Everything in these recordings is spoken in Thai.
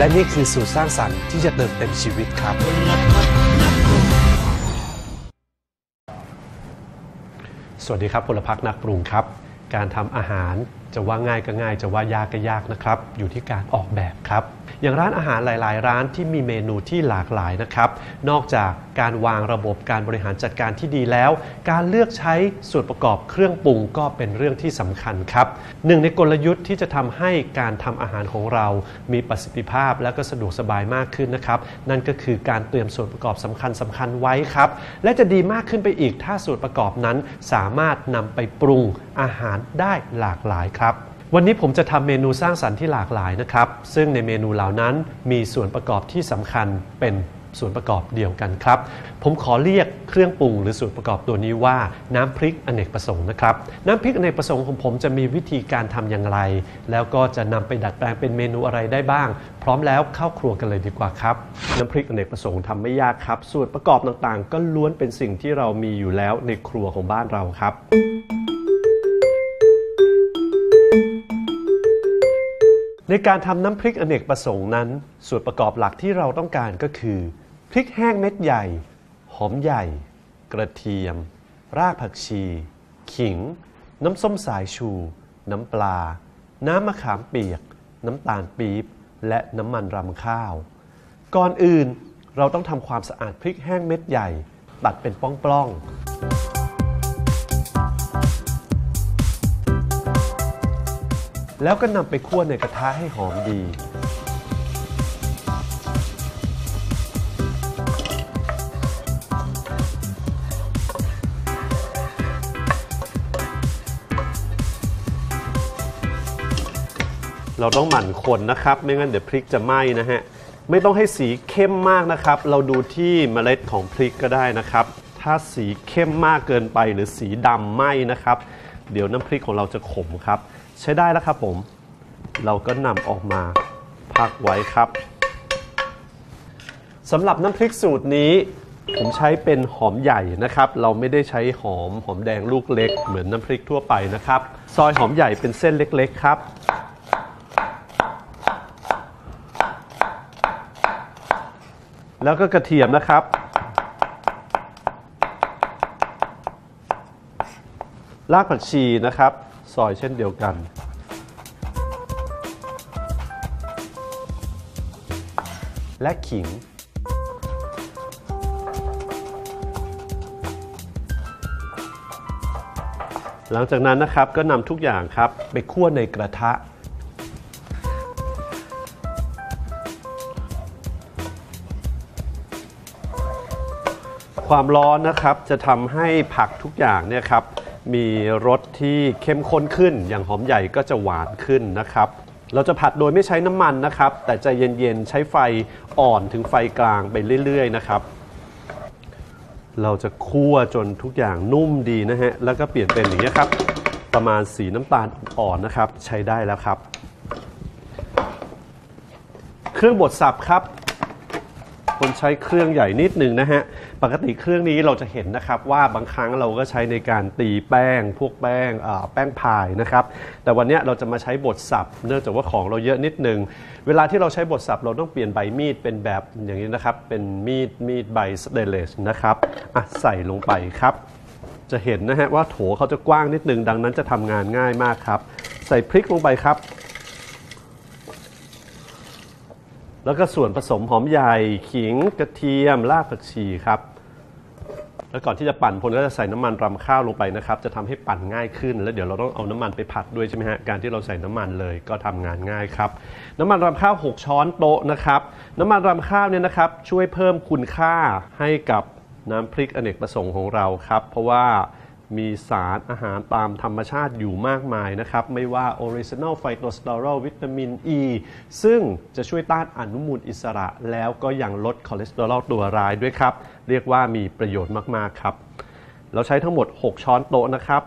และนี่คือสูตรสร้างสรรค์ที่จะเติมเต็มชีวิตครับ สวัสดีครับพลพักนักปรุงครับ การทำอาหาร จะว่าง่ายก็ง่ายจะว่ายากก็ยากนะครับ อยู่ที่การออกแบบครับ อย่างร้านอาหารหลาย ๆ ร้านที่มีเมนูที่หลากหลายนะครับ นอกจากการวางระบบการบริหารจัดการที่ดีแล้ว การเลือกใช้ส่วนประกอบเครื่องปรุงก็เป็นเรื่องที่สำคัญครับหนึ่งในกลยุทธ์ที่จะทำให้การทำอาหารของเรา มีประสิทธิภาพและก็สะดวกสบายมากขึ้นนะครับ นั่นก็คือการเตรียมส่วนประกอบสำคัญสำคัญไว้ครับ และจะดีมากขึ้นไปอีกถ้าส่วนประกอบนั้น สามารถนำไปปรุงอาหารได้หลากหลายครับ วันนี้ผมจะทำเมนูสร้างสรรค์ที่หลากหลายนะครับ ซึ่งในเมนูเหล่านั้นมีส่วนประกอบที่สำคัญเป็นส่วนประกอบเดียวกันครับ ผมขอเรียกเครื่องปรุงหรือส่วนประกอบตัวนี้ว่าน้ำพริกอเนกประสงค์นะครับ น้ำพริกอเนกประสงค์ของผมจะมีวิธีการทำอย่างไร แล้วก็จะนำไปดัดแปลงเป็นเมนูอะไรได้บ้าง พร้อมแล้วเข้าครัวกันเลยดีกว่าครับ น้ำพริกอเนกประสงค์ทำไม่ยากครับ ส่วนประกอบต่างๆ ก็ล้วนเป็นสิ่งที่เรามีอยู่แล้วในครัวของบ้านเราครับ ในการทำน้ำพริกอเนกประสงค์นั้น ส่วนประกอบหลักที่เราต้องการก็คือ พริกแห้งเม็ดใหญ่ หอมใหญ่ กระเทียม รากผักชี ขิง น้ำส้มสายชู น้ำปลา น้ำมะขามเปียก น้ำตาลปี๊บ และน้ำมันรำข้าว ก่อนอื่นเราต้องทำความสะอาดพริกแห้งเม็ดใหญ่ ตัดเป็นป้องๆ แล้วก็นำไปคั่วในกระทะให้หอมดี เราต้องหมั่นคนนะครับ ไม่งั้นเดี๋ยวพริกจะไหม้นะฮะ ไม่ต้องให้สีเข้มมากนะครับ เราดูที่เมล็ดของพริกก็ได้นะครับ ถ้าสีเข้มมากเกินไปหรือสีดำไหม้นะครับ เดี๋ยวน้ำพริกของเราจะขมครับ ใช้ได้แล้วครับผม เราก็นำออกมาพักไว้ครับสำหรับน้ำพริกสูตรนี้ ผมใช้เป็นหอมใหญ่นะครับ เราไม่ได้ใช้หอมหอมแดงลูกเล็ก เหมือนน้ำพริกทั่วไปนะครับ ซอยหอมใหญ่เป็นเส้นเล็กๆครับแล้วก็กระเทียมนะครับ รากผักชีนะครับ ซอยเช่นเดียวกัน และขิง หลังจากนั้นนะครับก็นำทุกอย่างครับไปคั่วในกระทะความร้อนนะครับจะทำให้ผักทุกอย่างเนี่ยครับ มีรสที่เข้มข้นขึ้น อย่างหอมใหญ่ก็จะหวานขึ้นนะครับ เราจะผัดโดยไม่ใช้น้ำมันนะครับ แต่ใจเย็นๆ ใช้ไฟอ่อนถึงไฟกลางไปเรื่อยๆ นะครับ เราจะคั่วจนทุกอย่างนุ่มดีนะฮะ แล้วก็เปลี่ยนเป็นอย่างนี้ครับ ประมาณสีน้ำตาลอ่อนนะครับ ใช้ได้แล้วครับ เครื่องบดสับครับ คนใช้เครื่องใหญ่นิดหนึ่งนะฮะ ปกติเครื่องนี้เราจะเห็นนะครับว่าบางครั้งเราก็ใช้ในการตีแป้ง พวกแป้งแป้งพายนะครับ แต่วันนี้เราจะมาใช้บดสับเนื่องจากว่าของเราเยอะนิดหนึง เวลาที่เราใช้บดสับเราต้องเปลี่ยนใบมีดเป็นแบบอย่างนี้นะครับ เป็นมีดมีดใบสเตเลสนะครับใส่ลงไปครับ จะเห็นนะฮะว่าโถเขาจะกว้างนิดนึง ดังนั้นจะทำงานง่ายมากครับ ใส่พริกลงไปครับ แล้วก็ส่วนผสมหอมใหญ่ ขิงกระเทียมรากผักชีครับ แล้วก่อนที่จะปั่นพลก็จะใส่น้ำมันรำข้าวลงไปนะครับ จะทำให้ปั่นง่ายขึ้น แล้วเดี๋ยวเราต้องเอาน้ำมันไปผัดด้วยใช่ไหมฮะ การที่เราใส่น้ำมันเลยก็ทำงานง่ายครับ น้ำมันรำข้าว 6 ช้อนโต๊ะนะครับ น้ำมันรำข้าวเนี่ยนะครับช่วยเพิ่มคุณค่าให้กับน้ำพริกอเนกประสงค์ของเราครับ เพราะว่า มีสารอาหารตามธรรมชาติอยู่มากมายนะครับ ไม่ว่า Original Phytosterol วิตามิน E ซึ่งจะช่วยต้านอนุมูลอิสระ แล้วก็ยังลดคอเลสเตอรอลตัวร้ายด้วยครับ เรียกว่ามีประโยชน์มาก ๆ ครับ เราใช้ทั้งหมด 6 ช้อนโต๊ะนะครับ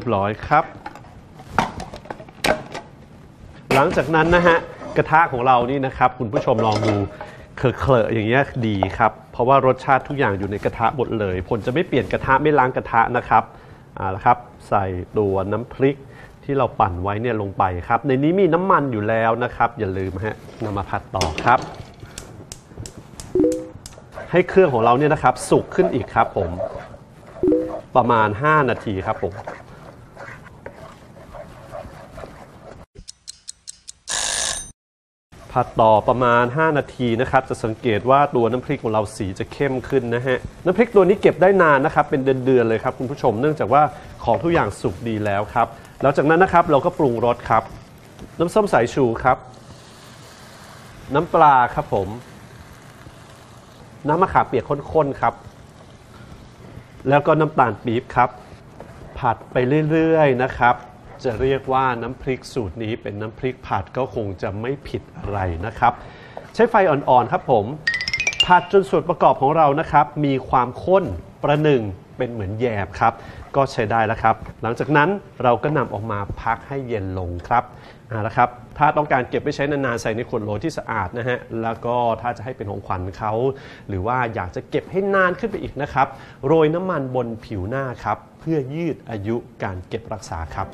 ยบร้อยครับ หลังจากนั้นนะฮะกระทะของเรานี่นะครับคุณผู้ชมลองดูเคลอะๆอย่างเงี้ยดีครับ เพราะว่ารสชาติทุกอย่างอยู่ในกระทะหมดเลยผลจะไม่เปลี่ยนกระทะไม่ล้างกระทะนะครับเอาละครับ ใส่ตัวน้ำพริกที่เราปั่นไว้เนี่ยลงไปครับ ในนี้มีน้ำมันอยู่แล้วนะครับ อย่าลืมฮะนำมาผัดต่อครับ ให้เครื่องของเราเนี่ยนะครับ สุกขึ้นอีกครับผม ประมาณ 5 นาทีครับผม ผัดต่อประมาณ 5 นาทีนะครับจะสังเกตว่าตัวน้ำพริกของเราสีจะเข้มขึ้นนะฮะน้ำพริกตัวนี้เก็บได้นานนะครับเป็นเดือนๆเลยครับคุณผู้ชมเนื่องจากว่าของทุกอย่างสุกดีแล้วครับแล้วจากนั้นนะครับเราก็ปรุงรสครับ น้ำส้มสายชูครับ น้ำปลาครับผม น้ำมะขามเปียกข้นๆครับ แล้วก็น้ำตาลปี๊บครับ ผัดไปเรื่อยๆนะครับ จะเรียกว่าน้ำพริกสูตรนี้เป็นน้ำพริกผัดก็คงจะไม่ผิดอะไรนะครับ ใช้ไฟอ่อนๆครับผม ผัดจนส่วนประกอบของเรานะครับ มีความข้นประหนึ่งเป็นเหมือนแยบครับ ก็ใช้ได้แล้วครับ หลังจากนั้นเราก็นำออกมาพักให้เย็นลงครับเอาละครับ ถ้าต้องการเก็บไว้ใช้นานๆ ใส่ในขวดโหลที่สะอาดนะฮะ แล้วก็ถ้าจะให้เป็นของขวัญเขา หรือว่าอยากจะเก็บให้นานขึ้นไปอีกนะครับ โรยน้ำมันบนผิวหน้าครับ เพื่อยืดอายุการเก็บรักษาครับ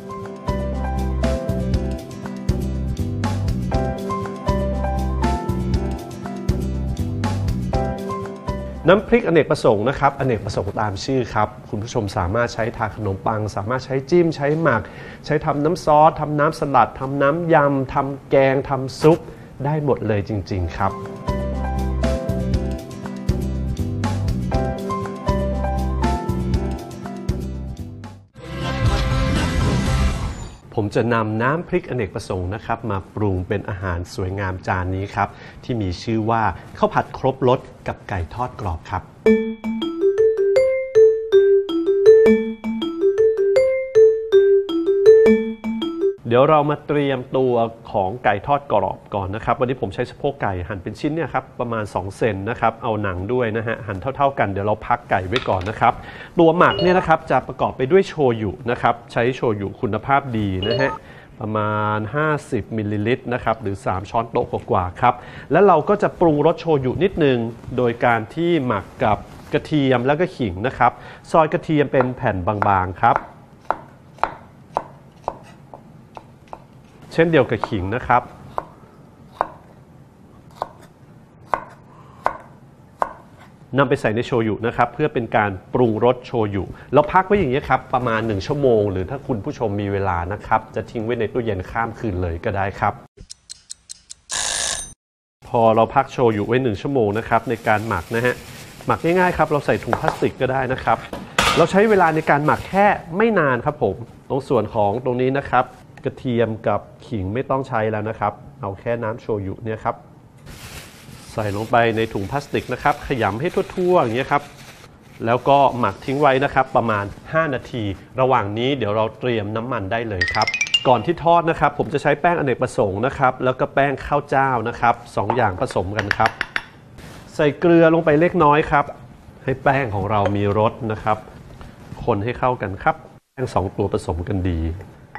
น้ำพริกอเนกประสงค์นะครับอเนกประสงค์ตามชื่อครับ คุณผู้ชมสามารถใช้ทาขนมปัง สามารถใช้จิ้ม ใช้หมัก ใช้ทำน้ำซอสทำน้ำสลัดทำน้ำยำทำแกงทำซุป ได้หมดเลยจริง ๆ ครับ ผมจะนำน้ำพริกอเนกประสงค์นะครับ มาปรุงเป็นอาหารสวยงามจานนี้ครับ ที่มีชื่อว่าข้าวผัดครบรสกับไก่ทอดกรอบครับ เดี๋ยวเรามาเตรียมตัวของไก่ทอดกรอบก่อนนะครับ วันนี้ผมใช้สะโพกไก่หั่นเป็นชิ้นเนี่ยครับประมาณ 2 เซนนะครับ เอาหนังด้วยนะฮะหั่นเท่า ๆ กันเดี๋ยวเราพักไก่ไว้ก่อนนะครับ ตัวหมักเนี่ยนะครับจะประกอบไปด้วยโชยุนะครับ ใช้โชยุคุณภาพดีนะฮะประมาณ 50มิลลิลิตรนะครับหรือ 3 ช้อนโต๊ะกว่าๆครับ แล้วเราก็จะปรุงรสโชยุนิดนึง โดยการที่หมักกับกระเทียมแล้วก็ขิงนะครับ ซอยกระเทียมเป็นแผ่นบางๆครับ ช่นเดียวกับขิงนะครับ นำไปใส่ในโชยุนะครับ เพื่อเป็นการปรุงรสโชยุ แล้วพักไว้อย่างนี้ครับ ประมาณ 1 ชั่วโมง หรือถ้าคุณผู้ชมมีเวลานะครับ จะทิ้งไว้ในตู้เย็นข้ามคืนเลยก็ได้ครับ พอเราพักโชยุไว้ 1 ชั่วโมงนะครับในการหมักนะฮะหมักง่ายๆครับเราใส่ถุงพลาสติกก็ได้นะครับ เราใช้เวลาในการหมักแค่ไม่นานครับผม ตรงส่วนของตรงนี้นะครับ กระเทียมกับขิงไม่ต้องใช้แล้วนะครับ เอาแค่น้ำโชยุเนี่ยครับ ใส่ลงไปในถุงพลาสติกนะครับ ขยำให้ทั่วๆอย่างเงี้ยครับ แล้วก็หมักทิ้งไว้นะครับประมาณ 5 นาที ระหว่างนี้เดี๋ยวเราเตรียมน้ำมันได้เลยครับ ก่อนที่ทอดนะครับ ผมจะใช้แป้งอเนกประสงค์นะครับ แล้วก็แป้งข้าวเจ้านะครับสองอย่างผสมกันครับ ใส่เกลือลงไปเล็กน้อยครับ ให้แป้งของเรามีรสนะครับ คนให้เข้ากันครับ แป้งสองตัวผสมกันดี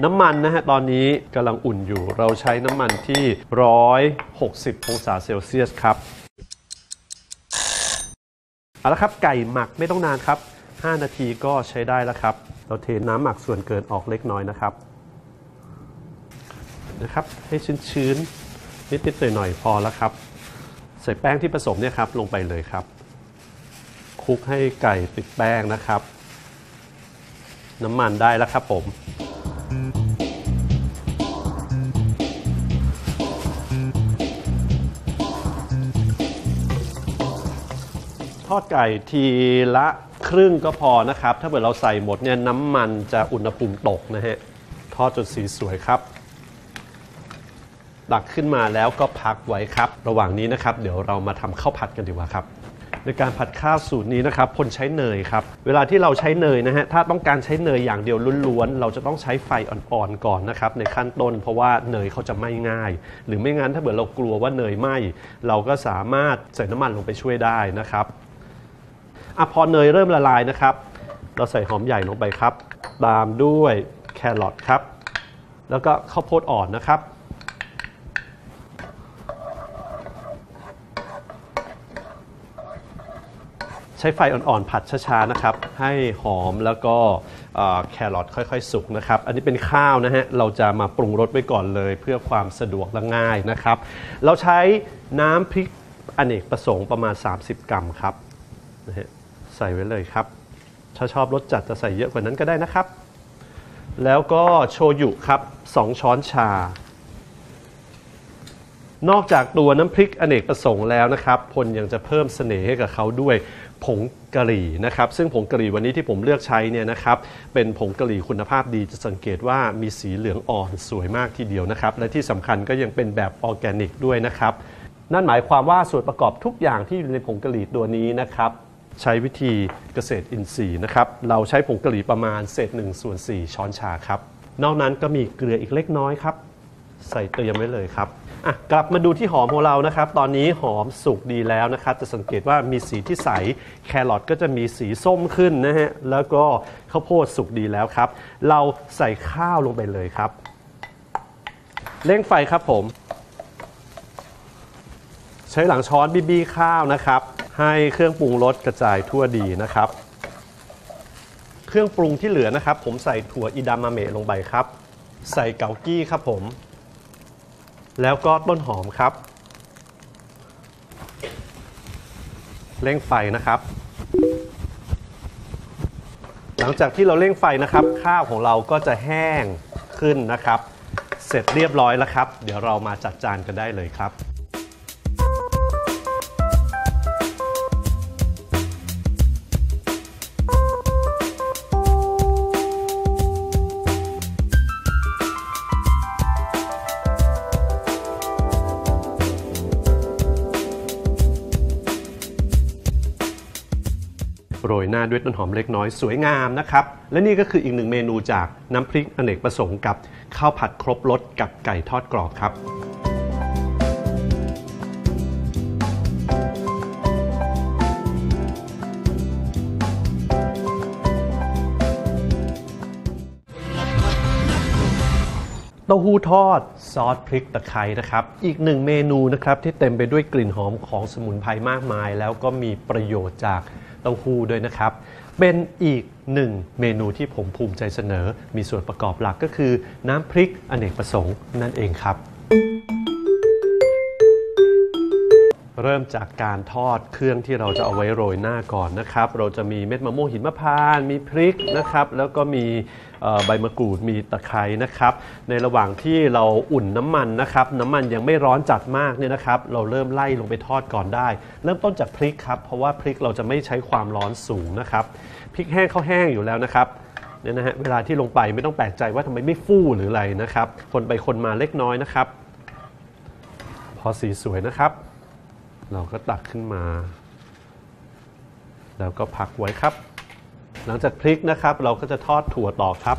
น้ำมันนะฮะตอนนี้กำลังอุ่นอยู่ เราใช้น้ำมันที่ 160 องศาเซลเซียสครับเอาละครับไก่หมักไม่ต้องนานครับ 5 นาทีก็ใช้ได้แล้วครับ เราเทน้ำหมักส่วนเกินออกเล็กน้อยนะครับนะครับ ให้ชื้นๆนิดๆหน่อยๆพอแล้วครับ ใส่แป้งที่ผสมเนี่ยครับลงไปเลยครับคลุกให้ไก่ติดแป้งนะครับ น้ำมันได้แล้วครับผม ทอดไก่ทีละครึ่งก็พอนะครับ ถ้าเกิดเราใส่หมดเนี่ยน้ำมันจะอุณหภูมิตกนะฮะ ทอดจนสีสวยครับตักขึ้นมาแล้วก็พักไว้ครับ ระหว่างนี้นะครับ เดี๋ยวเรามาทำข้าวผัดกันดีกว่าครับ ในการผัดข้าวสูตรนี้นะครับพลใช้เนยครับ เวลาที่เราใช้เนยนะฮะ ถ้าต้องการใช้เนยอย่างเดียวล้วนๆ เราจะต้องใช้ไฟอ่อนๆ ก่อนนะครับในขั้นต้น เพราะว่าเนยเขาจะไหม้ง่าย หรือไม่งั้นถ้าเกิดเรากลัวว่าเนยไหมเราก็สามารถใส่น้ำมันลงไปช่วยได้นะครับอะพอเนยเริ่มละลายนะครับ เราใส่หอมใหญ่ลงไปครับ ตามด้วยแครอทครับ แล้วก็ข้าวโพดอ่อนนะครับ ใช้ไฟอ่อนๆ ผัดช้าๆนะครับ ให้หอมแล้วก็เอ่อแครอทค่อยๆ สุกนะครับ อันนี้เป็นข้าวนะฮะ เราจะมาปรุงรสไว้ก่อนเลย เพื่อความสะดวกและง่ายนะครับ เราใช้น้ำพริกอเนกประสงค์ประมาณ 30 กรัมครับนะฮะใส่ไว้เลยครับ ถ้าชอบรสจัดจะใส่เยอะกว่านั้นก็ได้นะครับ แล้วก็โชยุครับ 2 ช้อนชา นอกจากตัวน้ำพริกอเนกประสงค์แล้วนะครับพลยังจะเพิ่มเสน่ห์ให้กับเขาด้วยผงกะหรี่นะครับซึ่งผงกะหรี่วันนี้ที่ผมเลือกใช้เนี่ยนะครับเป็นผงกะหรี่คุณภาพดีจะสังเกตว่ามีสีเหลืองอ่อนสวยมากทีเดียวนะครับ และที่สำคัญก็ยังเป็นแบบออร์แกนิกด้วยนะครับ นั่นหมายความว่าส่วนประกอบทุกอย่างที่อยู่ในผงกะหรี่ตัวนี้นะครับใช้วิธีเกษตรอินทรีย์นะครับเราใช้ผงกะหรี่ประมาณเศษ1ส่วน4ช้อนชาครับนอกนั้นก็มีเกลืออีกเล็กน้อยครับ ใส่เตรียมไว้เลยครับ อะกลับมาดูที่หอมของเรานะครับ ตอนนี้หอมสุกดีแล้วนะครับ จะสังเกตว่ามีสีที่ใส แครอทก็จะมีสีส้มขึ้นนะฮะ แล้วก็ข้าวโพดสุกดีแล้วครับ เราใส่ข้าวลงไปเลยครับ เร่งไฟครับผม ใช้หลังช้อนบีบีข้าวนะครับ ให้เครื่องปรุงรสกระจายทั่วดีนะครับ เครื่องปรุงที่เหลือนะครับ ผมใส่ถั่วอิดามาเมะลงไปครับ ใส่เกากี้ครับผม แล้วก็ต้นหอมครับ เร่งไฟนะครับ หลังจากที่เราเร่งไฟนะครับ ข้าวของเราก็จะแห้งขึ้นนะครับ เสร็จเรียบร้อยแล้วครับ เดี๋ยวเรามาจัดจานกันได้เลยครับ โรยหน้าด้วยต้นหอมเล็กน้อยสวยงามนะครับ และนี่ก็คืออีกหนึ่งเมนูจากน้ำพริกอเนกประสงค์กับข้าวผัดครบรสกับไก่ทอดกรอบครับเต้าหู้ทอดซอสพริกตะไคร้นะครับ อีกหนึ่งเมนูนะครับที่เต็มไปด้วยกลิ่นหอมของสมุนไพรมากมาย แล้วก็มีประโยชน์จาก ต้าหู้ด้วยนะครับ เป็นอีกหนึ่งเมนูที่ผมภูมิใจเสนอ มีส่วนประกอบหลักก็คือ น้ำพริกอเนกประสงค์นั่นเองครับ เริ่มจากการทอดเครื่องที่เราจะเอาไว้โรยหน้าก่อนนะครับ เราจะมีเม็ดมะม่วงหินมะพร้านต์มีพริกนะครับ แล้วก็มี ใบมะกรูดมีตะไคร้นะครับ ในระหว่างที่เราอุ่นน้ำมันนะครับ น้ำมันยังไม่ร้อนจัดมากเนี่ยนะครับ เราเริ่มไล่ลงไปทอดก่อนได้ เริ่มต้นจากพริกครับ เพราะว่าพริกเราจะไม่ใช้ความร้อนสูงนะครับ พริกแห้งเขาแห้งอยู่แล้วนะครับเนี่ยนะฮะเวลาที่ลงไปไม่ต้องแปลกใจว่าทำไมไม่ฟู่หรืออะไรนะครับ คนไปคนมาเล็กน้อยนะครับ พอสีสวยนะครับ เราก็ตักขึ้นมา แล้วก็พักไว้ครับ หลังจากพริกนะครับ เราก็จะทอดถั่วต่อครับ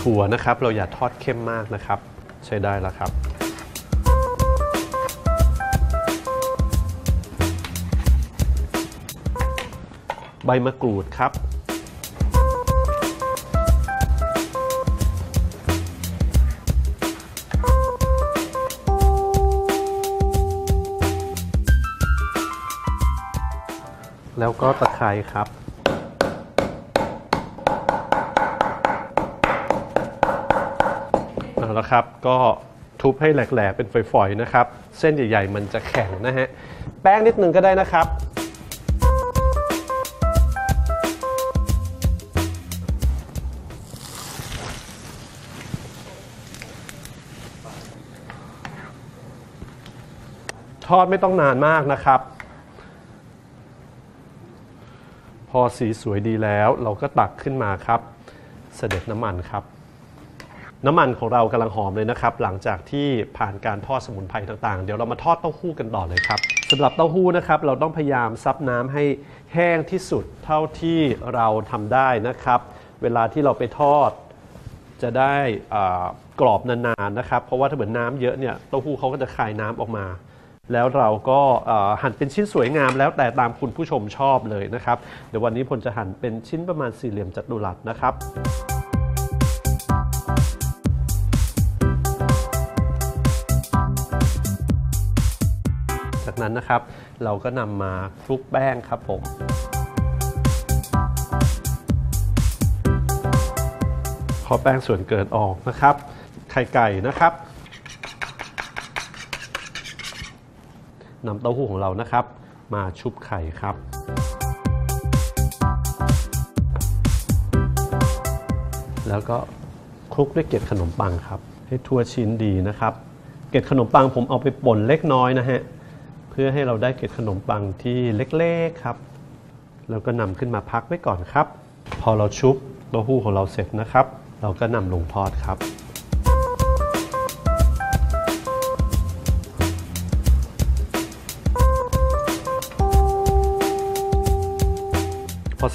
ถั่วนะครับเราอย่าทอดเข้มมากนะครับ ใช้ได้แล้วครับใบมะกรูดครับ แล้วก็ตะไคร้ครับ เอาละครับก็ทุบให้แหลกๆ เป็นฝอยๆ นะครับ เส้นใหญ่ๆ มันจะแข็งนะฮะ แป้งนิดนึงก็ได้นะครับ ทอดไม่ต้องนานมากนะครับ พอสีสวยดีแล้วเราก็ตักขึ้นมาครับ เสด็จน้ำมันครับ น้ำมันของเรากำลังหอมเลยนะครับ หลังจากที่ผ่านการทอดสมุนไพรต่างๆ เดี๋ยวเรามาทอดเต้าหู้กันต่อเลยครับสำหรับเต้าหู้นะครับ เราต้องพยายามซับน้ำให้แห้งที่สุดเท่าที่เราทำได้นะครับ เวลาที่เราไปทอดจะได้กรอบนานๆนะครับ เพราะว่าถ้าเหมือนน้ำเยอะเนี่ยเต้าหู้เขาก็จะคายน้ำออกมา แล้วเราก็หั่นเป็นชิ้นสวยงามแล้วแต่ตามคุณผู้ชมชอบเลยนะครับ เดี๋ยววันนี้พลจะหั่นเป็นชิ้นประมาณสี่เหลี่ยมจัตุรัสนะครับพนั้นนะครับ เราก็นำมาคลุกแป้งครับผมขอแป้งส่วนเกินออกนะครับ ไข่ไก่นะครับ นำเต้าหู้ของเรานะครับ มาชุบไข่ครับ แล้วก็คลุกด้วยเกล็ดขนมปังครับ ให้ทั่วชิ้นดีนะครับ เกล็ดขนมปังผมเอาไปป่นเล็กน้อยนะฮะเพื่อให้เราได้เกล็ดขนมปังที่เล็กๆครับ แล้วก็นำขึ้นมาพักไว้ก่อนครับ พอเราชุบเต้าหู้ของเราเสร็จนะครับ เราก็นำลงทอดครับ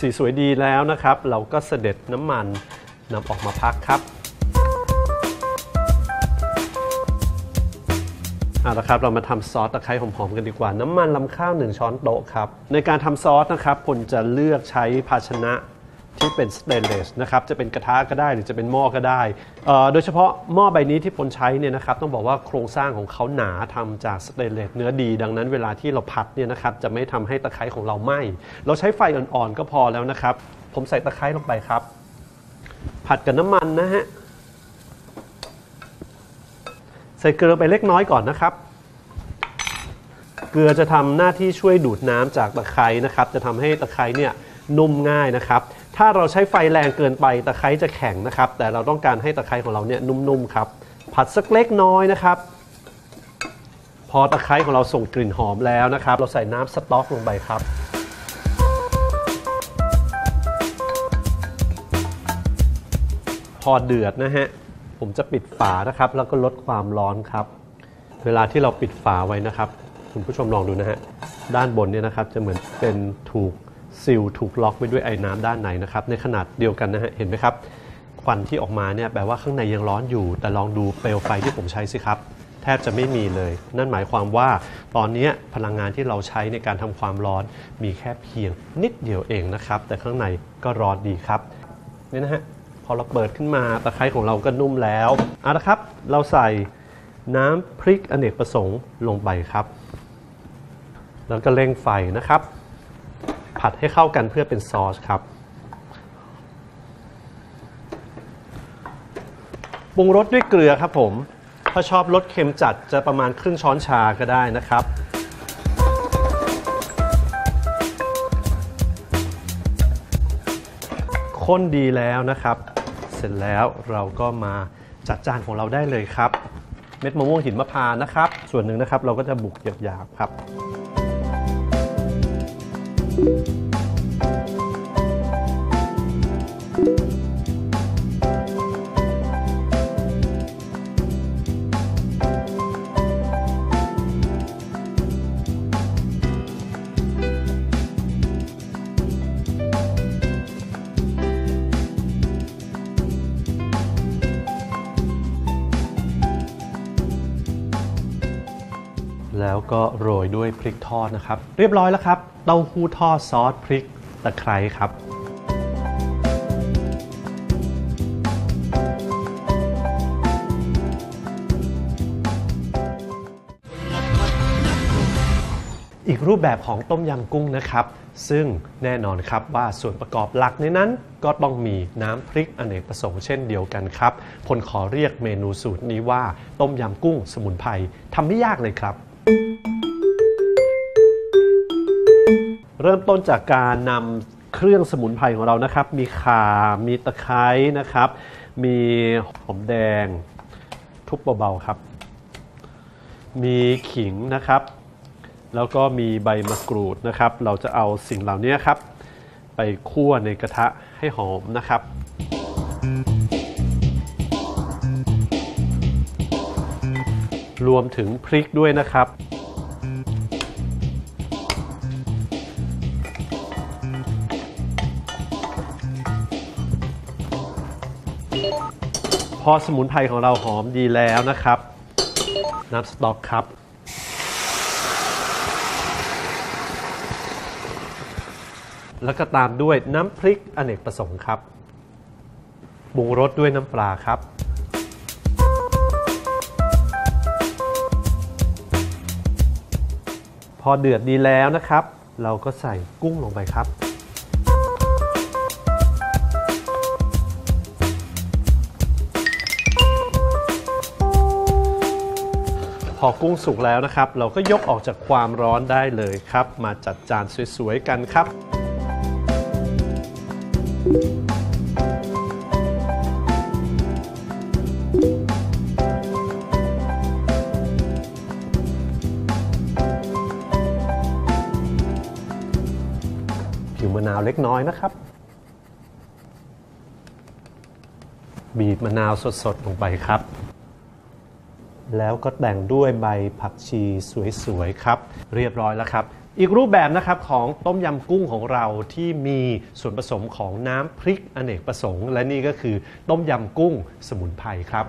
สีสวยดีแล้วนะครับ เราก็เสด็จน้ำมันนำออกมาพักครับเอาละครับเรามาทำซอสตะไคร้หอมๆกันดีกว่า น้ำมันลำข้าว 1 ช้อนโต๊ะครับ ในการทำซอสนะครับคนจะเลือกใช้ภาชนะ ที่เป็นสเตนเลสนะครับจะเป็นกระทะก็ได้หรือจะเป็นหม้อก็ได้เอ่อโดยเฉพาะหม้อใบนี้ที่พลใช้เนี่ยนะครับต้องบอกว่าโครงสร้างของเขาหนาทำจากสเตนเลสเนื้อดี ดังนั้นเวลาที่เราผัดเนี่ยนะครับจะไม่ทำให้ตะไคร้ของเราไหม้เราใช้ไฟอ่อนๆก็พอแล้วนะครับ ผมใส่ตะไคร้ลงไปครับ ผัดกับน้ำมันนะฮะใส่เกลือไปเล็กน้อยก่อนนะครับ เกลือจะทำหน้าที่ช่วยดูดน้ำจากตะไคร้นะครับ จะทำให้ตะไคร้เนี่ยนุ่มง่ายนะครับ ถ้าเราใช้ไฟแรงเกินไปตะไคร้จะแข็งนะครับ แต่เราต้องการให้ตะไคร้ของเราเนี่ยนุ่มๆครับ ผัดสักเล็กน้อยนะครับ พอตะไคร้ของเราส่งกลิ่นหอมแล้วนะครับ เราใส่น้ำสต๊อกลงไปครับพอเดือดนะฮะ ผมจะปิดฝานะครับ แล้วก็ลดความร้อนครับ เวลาที่เราปิดฝาไว้นะครับ คุณผู้ชมลองดูนะฮะ ด้านบนเนี่ยนะครับ จะเหมือนเป็นถูก ซีลถูกล็อกไว้ด้วยไอ้น้ำด้านในนะครับ ในขนาดเดียวกันนะฮะเห็นไหมครับ ควันที่ออกมาเนี่ยแปลว่าข้างในยังร้อนอยู่ แต่ลองดูเปลวไฟที่ผมใช้สิครับ แทบจะไม่มีเลย นั่นหมายความว่าตอนนี้พลังงานที่เราใช้ในการทำความร้อนมีแค่เพียงนิดเดียวเองนะครับ แต่ข้างในก็ร้อนดีครับนี่นะฮะพอเราเปิดขึ้นมาตะไคร้ของเราก็นุ่มแล้วเอาละครับ เราใส่น้ำพริกอเนกประสงค์ลงไปครับ แล้วก็เร่งไฟนะครับ ผัดให้เข้ากันเพื่อเป็นซอสครับปรุงรสด้วยเกลือครับผม ถ้าชอบรสเค็มจัดจะประมาณครึ่งช้อนชาก็ได้นะครับ ข้นดีแล้วนะครับ เสร็จแล้วเราก็มาจัดจานของเราได้เลยครับ เม็ดมะม่วงหินมะพร้าวนะครับ ส่วนหนึ่งนะครับเราก็จะบุกหยาบๆครับ Música แล้วก็โรยด้วยพริกทอดนะครับ เรียบร้อยแล้วครับ เต้าหู้ทอดซอสพริกตะไคร้ครับอีกรูปแบบของต้มยำกุ้งนะครับ ซึ่งแน่นอนครับว่าส่วนประกอบหลักในนั้น ก็ต้องมีน้ำพริกอเนกประสงค์เช่นเดียวกันครับพลขอเรียกเมนูสูตรนี้ว่า ต้มยำกุ้งสมุนไพรทำไม่ยากเลยครับ เริ่มต้นจากการนำเครื่องสมุนไพรของเรานะครับ มีข่า มีตะไคร้นะครับ มีหอมแดง ทุบเบาๆครับ มีขิงนะครับ แล้วก็มีใบมะกรูดนะครับ เราจะเอาสิ่งเหล่านี้ครับ ไปคั่วในกระทะให้หอมนะครับ รวมถึงพริกด้วยนะครับ พอสมุนไพรของเราหอมดีแล้วนะครับ น้ำสต๊อกครับแล้วก็ตามด้วยน้ำพริกอเนกประสงค์ครับปรุงรสด้วยน้ำปลาครับ อเดือดดีแล้วนะครับ เราก็ใส่กุ้งลงไปครับ พอกุ้งสุกแล้วนะครับ เราก็ยกออกจากความร้อนได้เลยครับ มาจัดจานสวยๆกันครับผิว เล็กน้อยนะครับ บีบมะนาวสดๆ ลงไปครับ แล้วก็แต่งด้วยใบผักชีสวยๆ ครับ เรียบร้อยแล้วครับอีกรูปแบบนะครับของต้มยำกุ้งของเราที่มีส่วนผสมของน้ำพริกอเนกประสงค์ และนี่ก็คือต้มยำกุ้งสมุนไพรครับ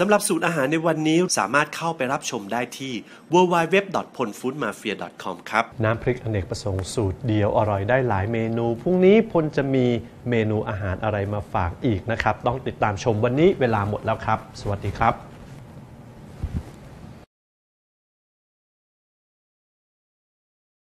สำหรับสูตรอาหารในวันนี้สามารถเข้าไปรับชมได้ที่ www.ponfoodmafia.com ครับ น้ำพริกอเนกประสงค์สูตรเดียวอร่อยได้หลายเมนู พรุ่งนี้พลจะมีเมนูอาหารอะไรมาฝากอีกนะครับ ต้องติดตามชมวันนี้เวลาหมดแล้วครับ สวัสดีครับ